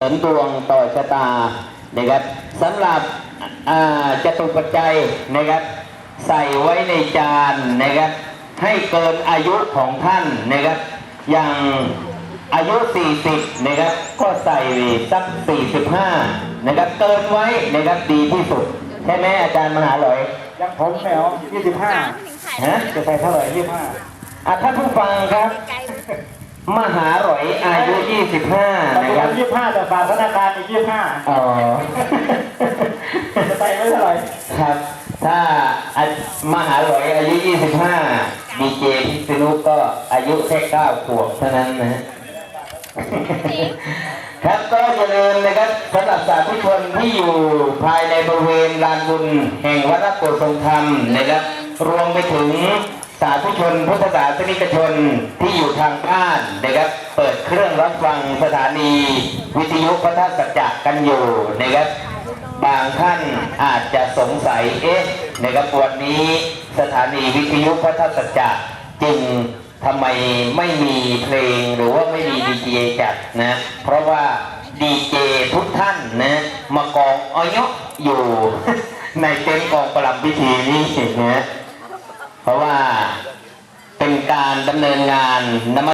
เสริมดวงต่อชะตานะครับสำหรับอ่าจตุปัจจัยนะครับ ใส่ไว้ในจานนะครับ ให้เกินอายุของท่านนะครับ อย่างอายุ 40 นะครับ ก็ใส่สัก 45 นะครับ เกินไว้นะครับดีที่สุดใช่ไหมอาจารย์มหาหลอยยังผมแมวยี่สิบห้าฮะจะใส่เท่าไหร่ยี่สิบห้าอะท่านผู้ฟังครับ มหาหลอยอายุ 25แต่นะผมครับยี่สิบห้าแต่ฝากธนาคารอีกยี่สิบห้าอ๋อ จะใส่ไว้เท่าไหร่ครับ ถ้าอามหาหลอยอายุ 25 ดีเจพิษณุก็อายุแค่9ขวบเท่านั้นนะฮะครับก็อย่าลืมนะครับสำหรับสาธุชนที่อยู่ภายในบริเวณลานบุญแห่งวัดรับโกทรงธรรมนะครับ รวมไปถึง สาธุชนพุทธศาสนิกชนที่อยู่ทางบ้านนะครับเปิดเครื่องรับฟังสถานี วิทยุพระธาตุสัจจะกันอยู่นะครับบางท่านอาจจะสงสัยเอ๊ะนะครับวันนี้สถานีวิทยุพระธาตุสัจจะจึงทำไมไม่มีเพลงหรือว่าไม่มีดีเจจัดนะเพราะว่าดีเจทุกท่านนะมากองอ้อยอยู่ในเต็นท์กองประลัมพิธีนี้นะเพราะว่า การดำเนินงานนม